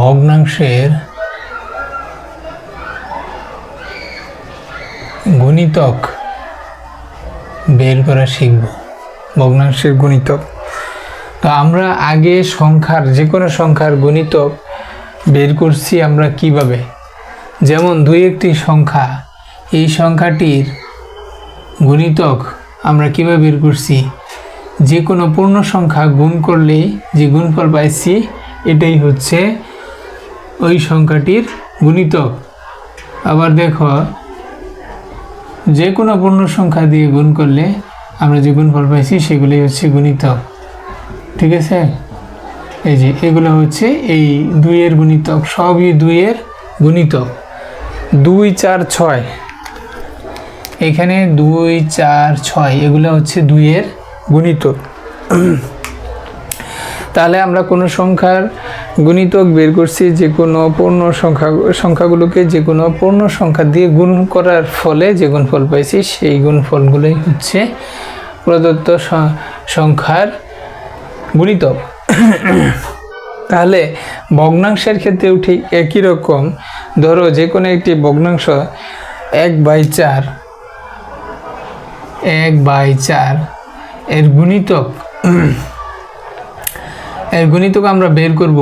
ভগ্নাংশের গুণিতক বের করা শিখব। ভগ্নাংশের গুণিতক। তো আমরা আগে সংখ্যার, যে কোনো সংখ্যার গুণিতক বের করছি আমরা কীভাবে? যেমন দুই একটি সংখ্যা, এই সংখ্যাটির গুণিতক আমরা কীভাবে বের করছি? যে কোনো পূর্ণ সংখ্যা গুণ করলেই যে গুণফল পাইছি, এটাই হচ্ছে ওই সংখ্যাটির গুণিতক। আবার দেখো যে কোনো পূর্ণ সংখ্যা দিয়ে গুণ করলে আমরা যে গুণফল পাইছি সেগুলি হচ্ছে গুণিতক। ঠিক আছে? এই যে, এগুলো হচ্ছে এই দুইয়ের গুণিতক, সবই দুইয়ের গুণিতক। দুই, চার, ছয়। এখানে দুই, চার, ছয়, এগুলো হচ্ছে দুইয়ের গুণিতক। তাহলে আমরা কোনো সংখ্যার গুণিতক বের করছি যে কোনো পূর্ণ সংখ্যা, সংখ্যাগুলোকে যে কোনো পূর্ণ সংখ্যা দিয়ে গুণ করার ফলে যে গুণফল পাইছি সেই গুণফলগুলোই হচ্ছে প্রদত্ত সংখ্যার গুণিতক। তাহলে ভগ্নাংশের ক্ষেত্রেও ঠিক একই রকম। ধরো যে কোনো একটি ভগ্নাংশ এক বাই চার, এক বাই চার এর গুণিতক এর গুণিতক আমরা বের করব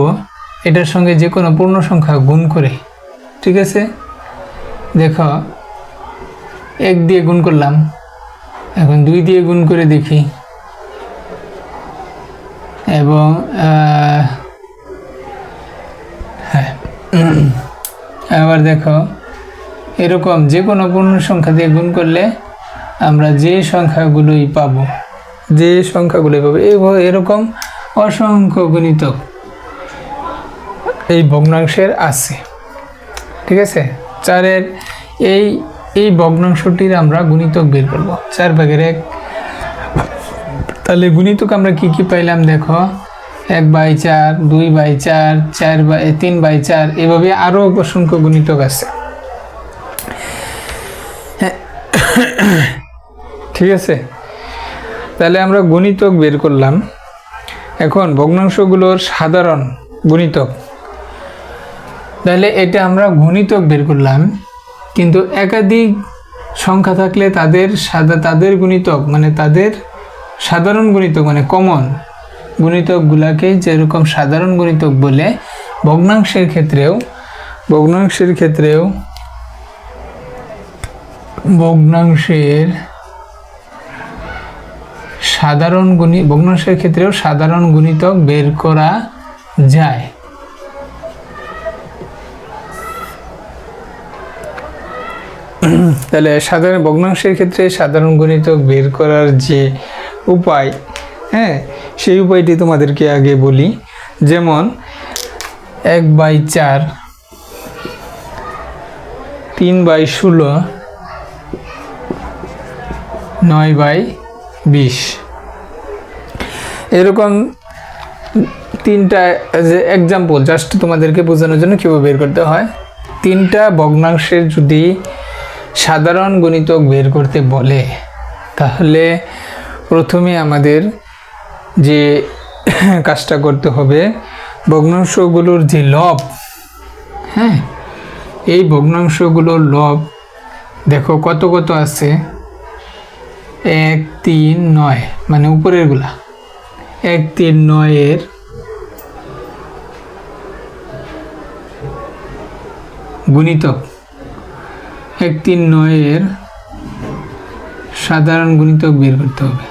এটার সঙ্গে যে কোনো পূর্ণ সংখ্যা গুণ করে। ঠিক আছে? দেখো, এক দিয়ে গুণ করলাম। এখন দুই দিয়ে গুণ করে দেখি। এবং হ্যাঁ। আবার দেখো, এরকম যে কোনো পূর্ণ সংখ্যা দিয়ে গুণ করলে আমরা যে সংখ্যাগুলোই পাবো, যে সংখ্যাগুলোই পাবো এরকম অসংখ্য গুণিতক। এই ভগ্নাংশের আছে। ঠিক আছে? চারের এই এই ভগ্নাংশটির আমরা গুণিতক বের করব। চার ভাগের এক। তাহলে গুণিতক আমরা কি কি পাইলাম দেখো? এক বাই চার, দুই বাই চার চার বাই, তিন বাই চার, এভাবে আরও অসংখ্য গুণিতক আছে। ঠিক আছে? তাহলে আমরা গুণিতক বের করলাম। এখন ভগ্নাংশগুলোর সাধারণ গুণিতক তাহলে এটা আমরা গুণিতক বের করলাম, কিন্তু একাধিক সংখ্যা থাকলে তাদের সাদা, তাদের গুণিতক মানে তাদের সাধারণ গুণিতক মানে কমন গুণিতকগুলাকে যেরকম সাধারণ গুণিতক বলে, ভগ্নাংশের ক্ষেত্রেও ভগ্নাংশের ক্ষেত্রেও ভগ্নাংশের সাধারণ গুণি ভগ্নাংশের ক্ষেত্রেও সাধারণ গুণিতক বের করা যায়। তাহলে সাধারণ ভগ্নাংশের ক্ষেত্রে সাধারণ গণিতক বের করার যে উপায় হ্যাঁ সেই উপায়টি তোমাদেরকে আগে বলি। যেমন, এক বাই চার, তিন বাই ষোলো, নয় বাই বিশ। এরকম তিনটা, যে এক্সাম্পল জাস্ট তোমাদেরকে বোঝানোর জন্য কীভাবে বের করতে হয়। তিনটা ভগ্নাংশের যদি সাধারণ গণিতক বের করতে বলে, তাহলে প্রথমে আমাদের যে কাজটা করতে হবে, ভগ্নাংশগুলোর যে লব হ্যাঁ এই ভগ্নাংশগুলোর লব দেখো কত কত আছে? এক, তিন, নয় মানে উপরেরগুলা। এক তিন নয়ের গুণিতক এক তিন নয়ের সাধারণ গুণিতক বের করতে হবে।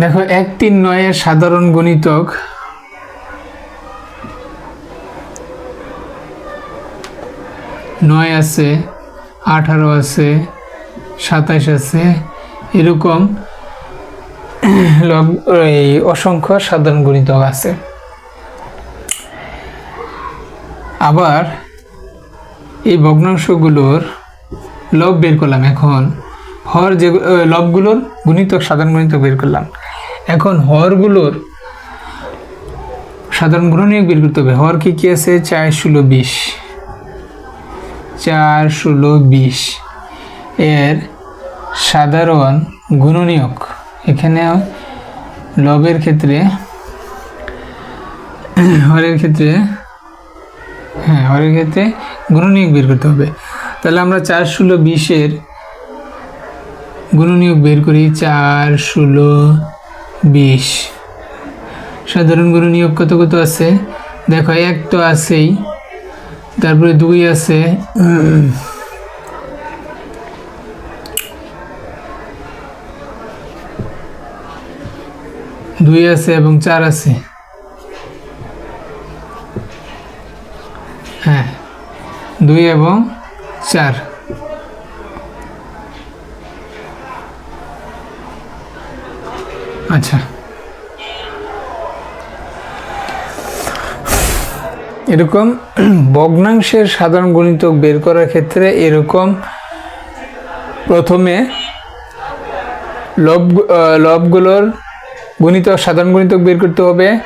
দেখো এক তিন নয়ের সাধারণ গুণিতক নয় আছে, আঠারো আছে সাতাশ আছে। এরকম এই অসংখ্য সাধারণ গুণিতক আছে। আবার এই ভগ্নাংশগুলোর লব বের করলাম এখন। হর যে লবগুলোর গুণিতক, সাধারণ গুণিতক বের করলাম। এখন হরগুলোর সাধারণ গুণনীয়ক বের করতে হবে। হর কি কি আছে? চার ষোলো বিশ। চার ষোলো বিশ। এর সাধারণ গুণনীয়ক। এখানে লবের ক্ষেত্রে, হরের ক্ষেত্রে হ্যাঁ হরের ক্ষেত্রে গুণনীয়ক বের করতে হবে। তাহলে আমরা চার ষোলো বিশের গুণনীয়ক বের করি, চার ষোলো বিশ। সাধারণ গুণনীয়ক কত কত আছে? দেখো, এক তো আছেই, তারপরে দুই আছে দুই আছে এবং চার আছে। হ্যাঁ দুই এবং চার। আচ্ছা। এরকম ভগ্নাংশের সাধারণ গণিতক বের করার ক্ষেত্রে এরকম প্রথমে লব লবগুলোর গণিতক সাধারণ গণিতক বের করতে হবে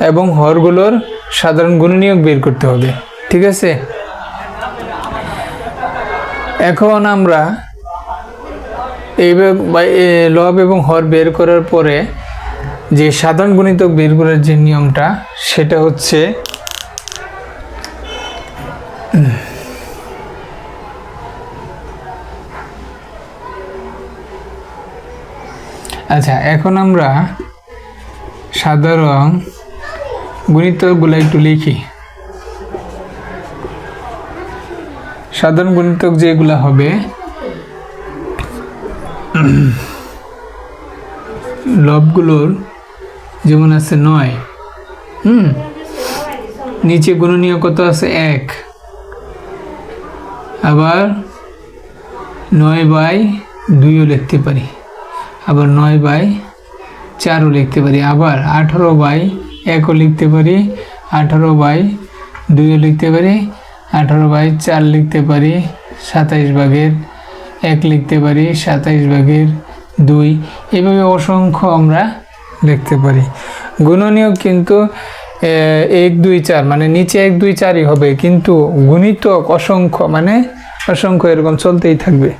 এবং হরগুলোর সাধারণ গুণনীয়ক বের করতে হবে। ঠিক আছে? এখন আমরা এই বে- বা- এ, লব এবং হর বের করার পরে যে সাধারণ গণিতক বের করার যে নিয়মটা সেটা হচ্ছে আচ্ছা এখন আমরা সাধারণ গণিতকগুলো একটু লিখি। সাধারণ গণিতক যেগুলো হবে, লবগুলোর যেমন আছে নয়, হুম, নিচে গুণনীয় কত আছে? এক। আবার নয় বাই দুইও লিখতে পারি। আবার নয় বাই চারও লিখতে পারি, আবার আঠারো বাই একও লিখতে পারি, আঠারো বাই দুইও লিখতে পারি, আঠারো বাই চার লিখতে পারি, সাতাইশ ভাগের এক লিখতে পারি, সাতাইশ ভাগের দুই। এভাবে অসংখ্য আমরা লিখতে পারি। গুণনীয়ক কিন্তু এক, দুই, চার মানে নিচে এক, দুই, চারই হবে, কিন্তু গুণিতক অসংখ্য মানে অসংখ্য এরকম চলতেই থাকবে।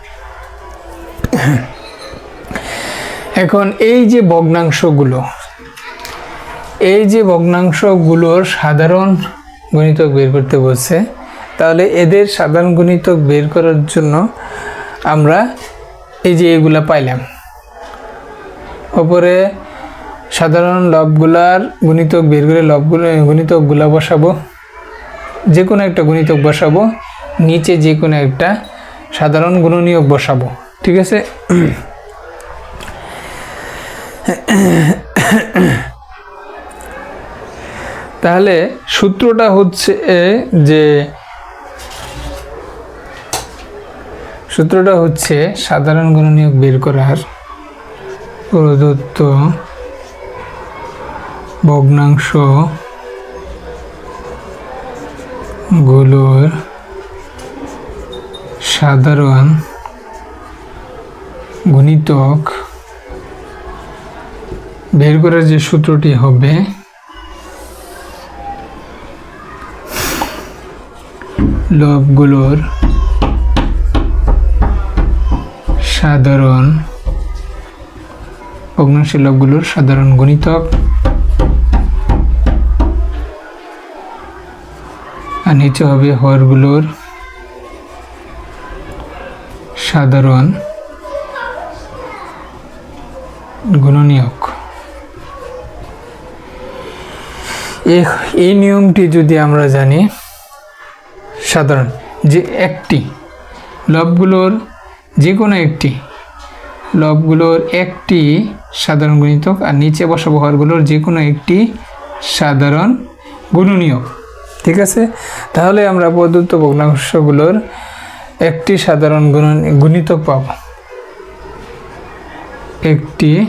এখন এই যে ভগ্নাংশগুলো, এই যে ভগ্নাংশগুলোর সাধারণ গণিতক বের করতে বলছে, তাহলে এদের সাধারণ গণিতক বের করার জন্য আমরা এই যে এগুলা পাইলাম। ওপরে সাধারণ লবগুলার গণিতক বের করে লবগুলো গণিতকগুলা বসাবো। যে কোনো একটা গণিতক বসাবো, নিচে যে কোনো একটা সাধারণ গুণনীয়ক বসাবো। ঠিক আছে? তাহলে সূত্রটা হচ্ছে যে, সূত্রটা হচ্ছে সাধারণ গুণনীয়ক বের করার প্রদত্ত ভগ্নাংশগুলোর সাধারণ গুণিতক বের করার যে সূত্রটি হবে। লবগুলোর সাধারণ ভগ্নাংশের লবগুলোর সাধারণ গুণিতক। আর নিচে হবে হরগুলোর সাধারণ গুণনীয়ক। এই নিয়মটি যদি আমরা জানি, সাধারণ যে একটি, লবগুলোর যে কোনো একটি, লবগুলোর একটি সাধারণ গুণিতক আর নিচে বসাবো হরগুলোর যে কোনো একটি সাধারণ গুণনীয়ক। ঠিক আছে? তাহলে আমরা প্রদত্ত ভগ্নাংশগুলোর একটি সাধারণ গুণ গুণিতক পাব। একটি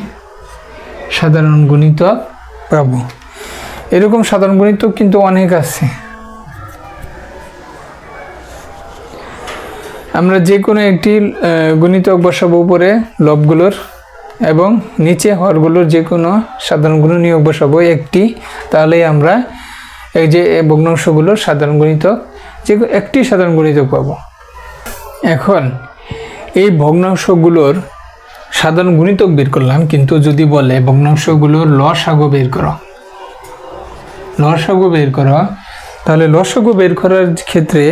সাধারণ গুণিতক পাবো। এরকম সাধারণ গণিতক কিন্তু অনেক আছে। আমরা যে কোনো একটি গুণিতক বসাবো উপরে লবগুলোর এবং নিচে হরগুলোর যে কোনো সাধারণ গুণনীয়ক বসাবো একটি, তাহলেই আমরা এই যে ভগ্নাংশগুলোর সাধারণ গণিতক, যে একটি সাধারণ গণিতক পাবো। এখন, এই ভগ্নাংশগুলোর সাধারণ গুণিতক বের করলাম, কিন্তু যদি বলে ভগ্নাংশগুলোর লসাগু বের করো। লসাগু বের করা। তাহলে লসাগু বের করার ক্ষেত্রে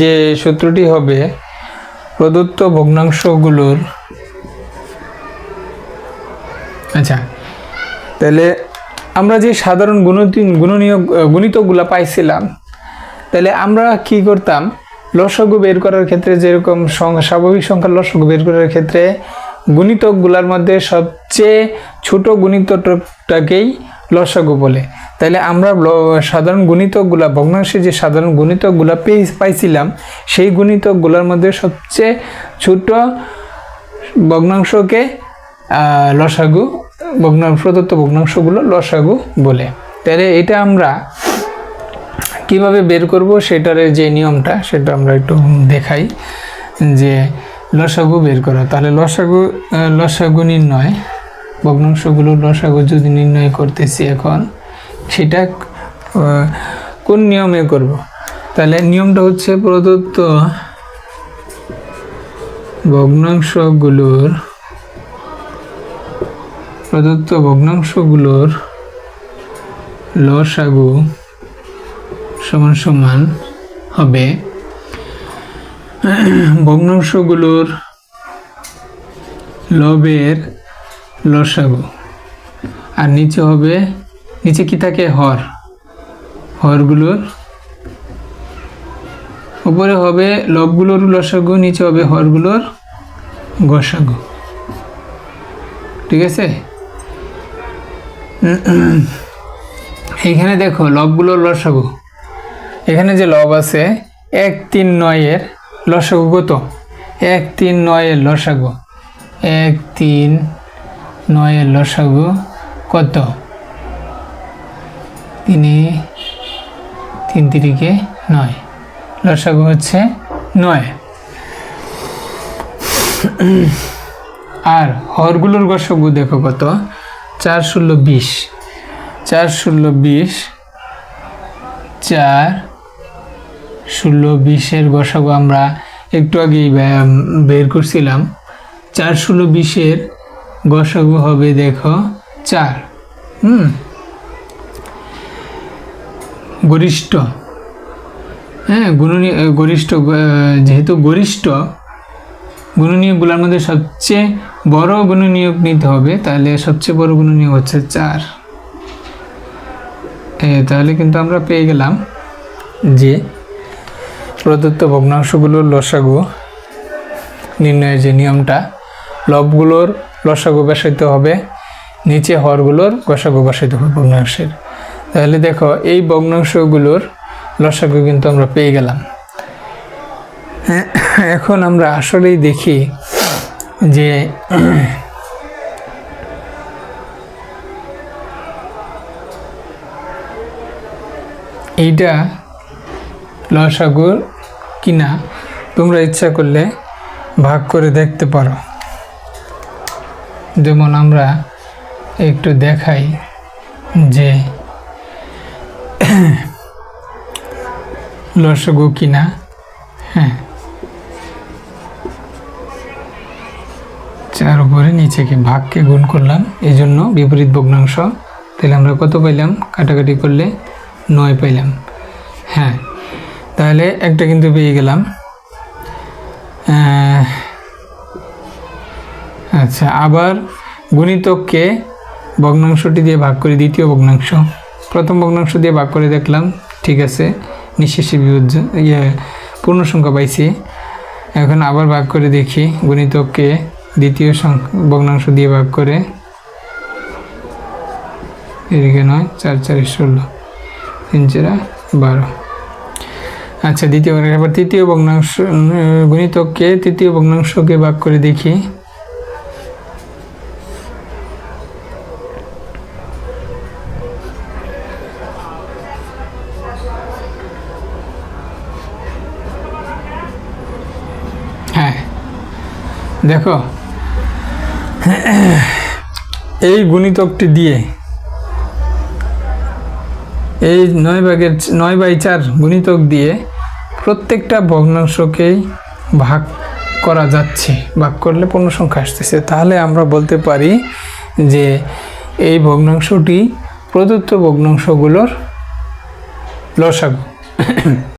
যে সূত্রটি হবে, প্রদত্ত ভগ্নাংশগুলোর আচ্ছা তাহলে আমরা যে সাধারণ গুণতি, গুণনীয় গুণিতকগুলো পাইছিলাম, তাহলে আমরা কি করতাম? লসগু বের করার ক্ষেত্রে যেরকম স্বাভাবিক সংখ্যার লসগু বের করার ক্ষেত্রে গুণিতকগুলোর মধ্যে সবচেয়ে ছোট গুণিতকটাকেই লসাগু বলে। তাহলে আমরা সাধারণ গুণিতকগুলা ভগ্নাংশে যে সাধারণ গুণিতকগুলা পেয়ে পাইছিলাম, সেই গুণিতকগুলোর মধ্যে সবচেয়ে ছোট ভগ্নাংশকে লসাগু, ভগ্নাংশ, প্রদত্ত ভগ্নাংশগুলো লসাগু বলে। তাহলে এটা আমরা কীভাবে বের করব সেটার যে নিয়মটা, সেটা আমরা একটু দেখাই, যে লসাগু বের করা। তাহলে লসাগু লসাগু নির্ণয়, ভগ্নাংশগুলো লসাগু যদি নির্ণয় করতেছি এখন সেটা কোন নিয়মে করব? তাহলে নিয়মটা হচ্ছে প্রদত্ত ভগ্নাংশগুলোর প্রদত্ত ভগ্নাংশগুলোর লসাগু সমান সমান হবে। ভগ্নাংশগুলোর লবের লসাগু। আর নিচে হবে নিচে কি থাকে? হর। হরগুলোর উপরে হবে লবগুলোর লসাগু, নিচে হবে হরগুলোর গসাগু। ঠিক আছে? এখানে দেখো লবগুলোর লসাগু। এখানে যে লব আছে, এক তিন নয়ের লসাগু কত? এক তিন নয়ের লসাগু। এক তিন নয়ের লসাগু কত? তিনি তিন তিরিকে নয়। লসাগু হচ্ছে নয়। আর হরগুলোর গসাগু দেখো কত। চার ষোলো বিশ। চার ষোলো বিশ। চার ষোলো বিশের গসাগু আমরা একটু আগেই বের করছিলাম। চার ষোলো বিশের গসাগু হবে দেখো চার। হুম? গরিষ্ঠ। হ্যাঁ গুণনীয় গরিষ্ঠ যেহেতু গরিষ্ঠ গুণনীয়কগুলোর মধ্যে সবচেয়ে বড় গুণনীয়ক নিতে হবে, তাহলে সবচেয়ে বড় গুণনীয়ক হচ্ছে চার। তাহলে কিন্তু আমরা পেয়ে গেলাম যে প্রদত্ত ভগ্নাংশগুলোর লসাগু নির্ণয়ের যে নিয়মটা, লবগুলোর লসাগু বসাইতে হবে, নিচে হরগুলোর গসাগু বসাইতে হবে ভগ্নাংশের। তাহলে দেখো, এই ভগ্নাংশগুলোর লসাগু কিন্তু আমরা পেয়ে গেলাম। এখন আমরা আসলেই দেখি যে এইটা লসাগুর কিনা তোমরা ইচ্ছা করলে ভাগ করে দেখতে পারো। যেমন আমরা একটু দেখাই যে লসাগু কিনা? হ্যাঁ। চার উপরে নিচেকে ভাগকে গুণ করলাম? এই জন্য বিপরীত ভগ্নাংশ। তাহলে আমরা কত পাইলাম? কাটাকাটি করলে নয় পাইলাম। হ্যাঁ। তাহলে একটা কিন্তু পেয়ে গেলাম। আচ্ছা আবার গুণিতককে ভগ্নাংশটি দিয়ে ভাগ করে দ্বিতীয় ভগ্নাংশ। প্রথম ভগ্নাংশ দিয়ে ভাগ করে দেখলাম। ঠিক আছে। নিঃশেষে বিয়োজ্য ইয়ে পূর্ণ সংখ্যা পাইছি। এখন আবার ভাগ করে দেখি গুণিতককে দ্বিতীয় ভগ্নাংশ দিয়ে ভাগ করে। এদিকে নয় চার চারে ষোলো তিন চারা বারো। আচ্ছা দ্বিতীয় এবার তৃতীয় ভগ্নাংশ উম, গুণিতককে তৃতীয় ভগ্নাংশকে ভাগ করে দেখি হ্যাঁ দেখো। এই গুণিতকটি দিয়ে এই নয় ভাগের নয় বাই চার গুণিতক দিয়ে প্রত্যেকটা ভগ্নাংশকেই ভাগ করা যাচ্ছে, ভাগ করলে পূর্ণ সংখ্যা আসতেছে। তাহলে আমরা বলতে পারি যে এই ভগ্নাংশটি প্রদত্ত ভগ্নাংশগুলোর লসাগু।